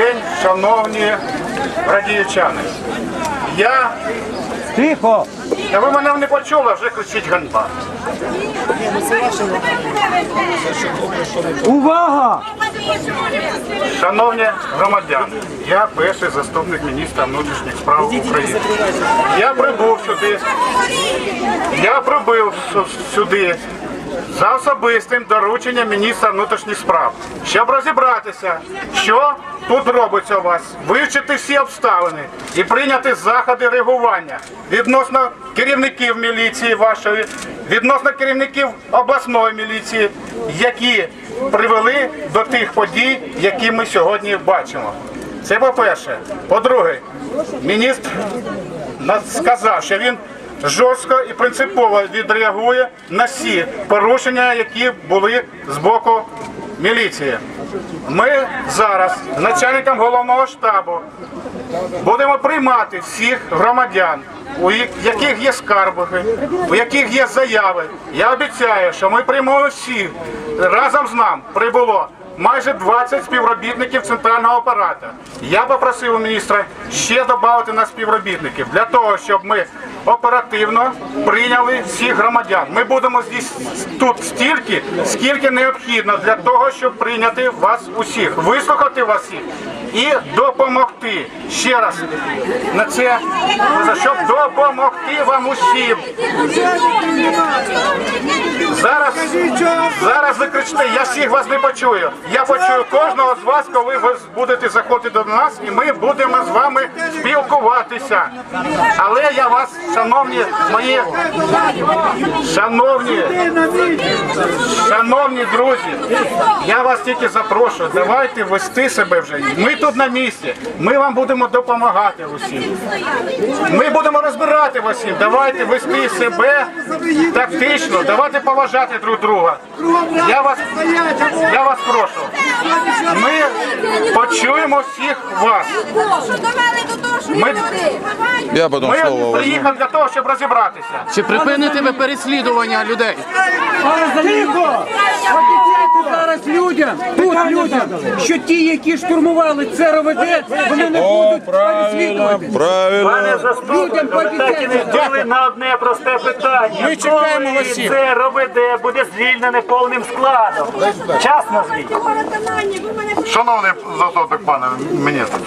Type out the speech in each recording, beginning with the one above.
день, шановні радіючани. Я. Тихо! Та ви мене не почули, вже кричить ганьба. Увага! Шановні громадяни, я перший заступник міністра внутрішніх справ України. Я прибув сюди. Я прибув сюди за особистим дорученням міністра внутрішніх справ, щоб розібратися, що тут робиться у вас, вивчити всі обставини і прийняти заходи реагування відносно керівників міліції вашої, відносно керівників обласної міліції, які привели до тих подій, які ми сьогодні бачимо. Це по-перше. По-друге, міністр сказав, що він жорстко і принципово відреагує на всі порушення, які були з боку міліції. Ми зараз з начальником головного штабу будемо приймати всіх громадян, у яких є скарби, у яких є заяви. Я обіцяю, що ми приймемо всіх. Разом з нами прибуло майже 20 співробітників центрального апарату. Я попросив у міністра ще додати на співробітників для того, щоб ми оперативно прийняли всіх громадян. Ми будемо тут стільки, скільки необхідно для того, щоб прийняти вас усіх, вислухати вас всіх і допомогти. Ще раз на це, щоб допомогти вам усім. Зараз, зараз ви я всіх вас не почую. Я почую кожного з вас, коли ви будете заходити до нас, і ми будемо з вами спілкуватися. Але я вас, шановні мої, шановні, шановні друзі, я вас тільки запрошую, давайте вести себе вже. Ми тут на місці, ми вам будемо допомагати усім. Ми будемо розбирати вас всім. Давайте вести себе тактично, давайте поважати друг друга. Я вас, я вас прошу. Ми почуємо всіх вас. Ми- Я слово Ми возьму. приїхали для того, щоб розібратися. Чи припините ви переслідування людей? Тихо! Обіцяйте зараз людям, тут людям, що ті, які штурмували це РОВД, вони не О, будуть правильно, Пане правильно. Людям пообіцяйте. дали на одне просте питання. Ми чекаємо Коли вас всіх. Це РОВД буде звільнене повним складом. Час назвіть. Шановний заступник пане міністр,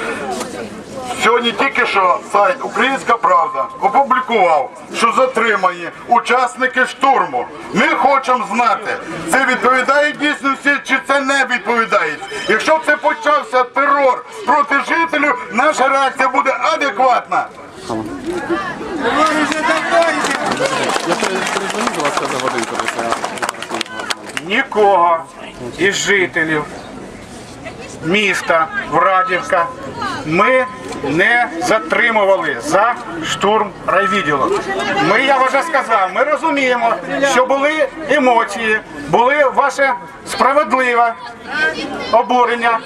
сьогодні тільки що сайт Українська Правда опублікував, що затримані учасники штурму. Ми хочемо знати, це відповідає дійсності чи це не відповідає. Якщо це почався терор проти жителів, наша реакція буде адекватна. Нікого із жителів міста Врадівка ми не затримували за штурм райвідділу. Ми, я вже сказав, ми розуміємо, що були емоції, були ваше справедливе обурення.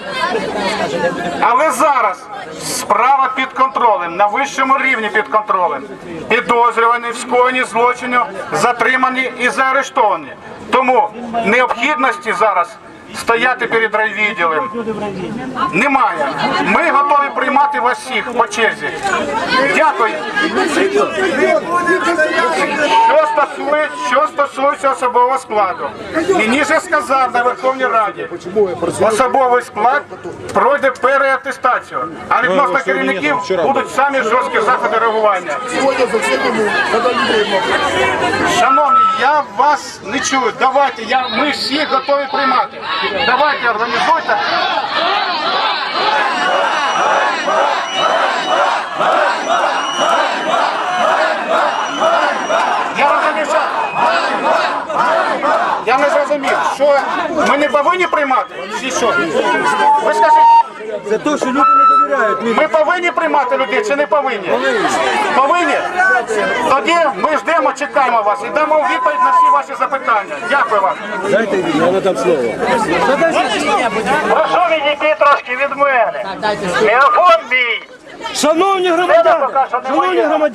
Але зараз справа під контролем, на вищому рівні під контролем. Підозрювані в скоєнні злочину, затримані і заарештовані. Тому необхідності зараз стояти перед райвідділем немає. Ми готові приймати вас всіх по черзі. Дякую. Що стосується, що стосується особового складу, мені же сказав на Верховній Раді, особовий склад пройде переатестацію, а відносно керівників будуть самі жорсткі заходи реагування. Шановні, я вас не чую. Давайте, я, ми всі готові приймати. Давайте організуйте. Я не зрозумів, що ми не повинні приймати? Чи що? Ви скажіть, Це то, що люди не довіряють. Ми повинні приймати людей чи не повинні? Повинні? Тоді ми ждемо, чекаємо вас і дамо відповідь на всі ваші запитання. Дякую вам. дайте я надам слово. Прошу відійти трошки від мене. Мій. Шановні громадяни! Шановні громадяни!